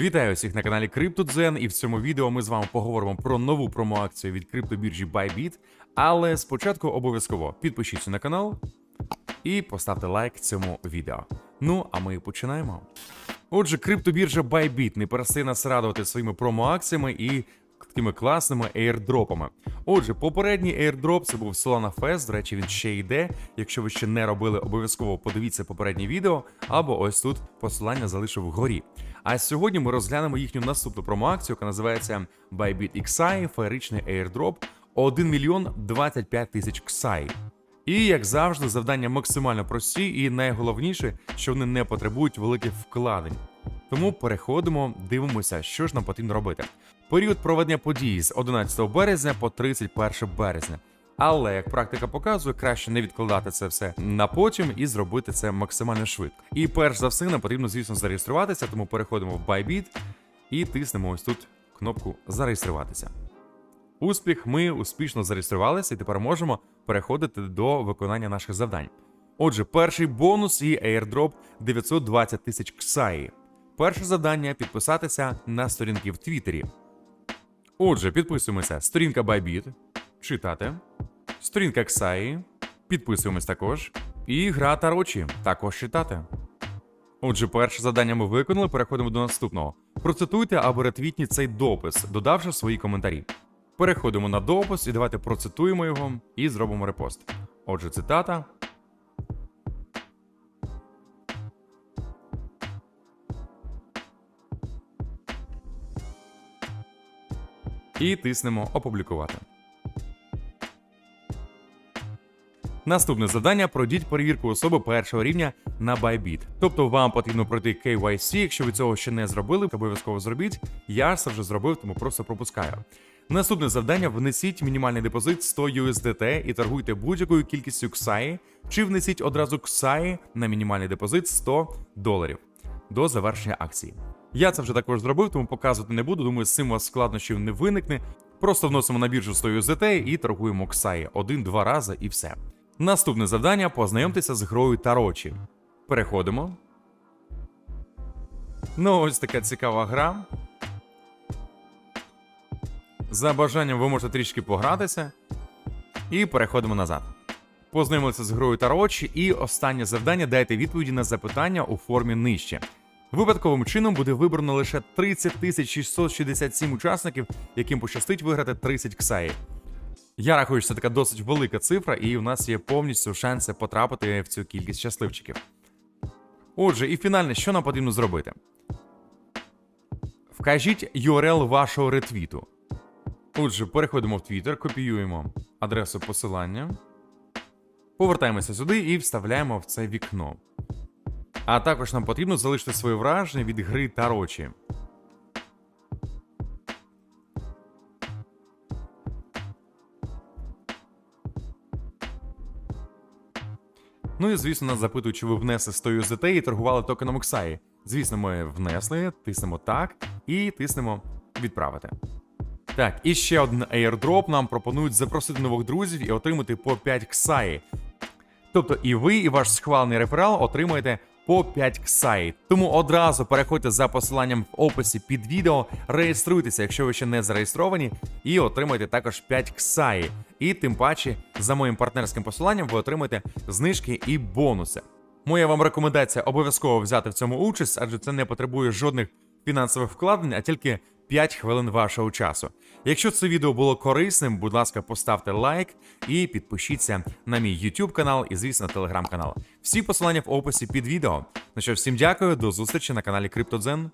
Вітаю всіх на каналі CryptoZen, і в цьому відео ми з вами поговоримо про нову промоакцію від криптобіржі Bybit. Але спочатку обов'язково підпишіться на канал і поставте лайк цьому відео. Ну, а ми починаємо. Отже, криптобіржа Bybit не перестає нас радувати своїми промоакціями і такими класними аірдропами. Отже, попередній аірдроп це був Solana Fest, до речі, він ще йде. Якщо ви ще не робили, обов'язково подивіться попереднє відео, або ось тут посилання залишу вгорі. А сьогодні ми розглянемо їхню наступну промоакцію, яка називається Bybit XI, феєричний аірдроп 1 мільйон 25 тисяч XI. І як завжди, завдання максимально прості, і найголовніше, що вони не потребують великих вкладень. Тому переходимо, дивимося, що ж нам потрібно робити. Період проведення подій з 11 березня по 31 березня. Але як практика показує, краще не відкладати це все на потім і зробити це максимально швидко. І перш за все, нам потрібно, звісно, зареєструватися, тому переходимо в Bybit і тиснемо ось тут кнопку Зареєструватися. Успіх, ми успішно зареєструвалися і тепер можемо переходити до виконання наших завдань. Отже, перший бонус і airdrop 920 тисяч ксаї. Перше завдання підписатися на сторінки в Твіттері. Отже, підписуємося. Сторінка Bybit, читати, сторінка Ксаї, підписуємось також. І гра Тарочі, також читати. Отже, перше завдання ми виконали, переходимо до наступного. Процитуйте або ретвітніть цей допис, додавши свої коментарі. Переходимо на допис і давайте процитуємо його і зробимо репост. Отже, цитата. І тиснемо опублікувати. Наступне завдання: пройдіть перевірку особи першого рівня на Bybit. Тобто вам потрібно пройти KYC, якщо ви цього ще не зробили, обов'язково зробіть. Я це вже зробив, тому просто пропускаю. Наступне завдання: внесіть мінімальний депозит 100 USDT і торгуйте будь-якою кількістю XAI, чи внесіть одразу XAI на мінімальний депозит 100 доларів до завершення акції. Я це вже також зробив, тому показувати не буду. Думаю, з цим у вас складнощів не виникне. Просто вносимо на біржу 100 USDT і торгуємо XAI один-два рази і все. Наступне завдання познайомтеся з грою Тарочі. Переходимо. Ну, ось така цікава гра. За бажанням ви можете трішки погратися. І переходимо назад. Познайомилися з грою Тарочі, і останнє завдання дайте відповіді на запитання у формі нижче. Випадковим чином буде вибрано лише 30 667 учасників, яким пощастить виграти 30 ксаїв. Я рахую, що це така досить велика цифра, і у нас є повністю шанси потрапити в цю кількість щасливчиків. Отже, і фінальне, що нам потрібно зробити? Вкажіть URL вашого ретвіту. Отже, переходимо в Twitter, копіюємо адресу посилання, повертаємося сюди і вставляємо в це вікно. А також нам потрібно залишити своє враження від гри Тарочі. Ну і звісно, нас запитують, чи ви внесли 100 USDT і торгували токеном XAI. Звісно, ми внесли, тиснемо так і тиснемо відправити. Так, і ще один airdrop нам пропонують запросити нових друзів і отримати по 5 XAI. Тобто і ви, і ваш схвалений реферал отримаєте по 5 КСАЇ. Тому одразу переходьте за посиланням в описі під відео, реєструйтеся, якщо ви ще не зареєстровані, і отримайте також 5 ксаї. І тим паче, за моїм партнерським посиланням, ви отримаєте знижки і бонуси. Моя вам рекомендація обов'язково взяти в цьому участь, адже це не потребує жодних фінансових вкладень, а тільки 5 хвилин вашого часу. Якщо це відео було корисним, будь ласка, поставте лайк і підпишіться на мій YouTube канал і, звісно, телеграм канал. Всі посилання в описі під відео. Ну що, всім дякую, до зустрічі на каналі CryptoZen.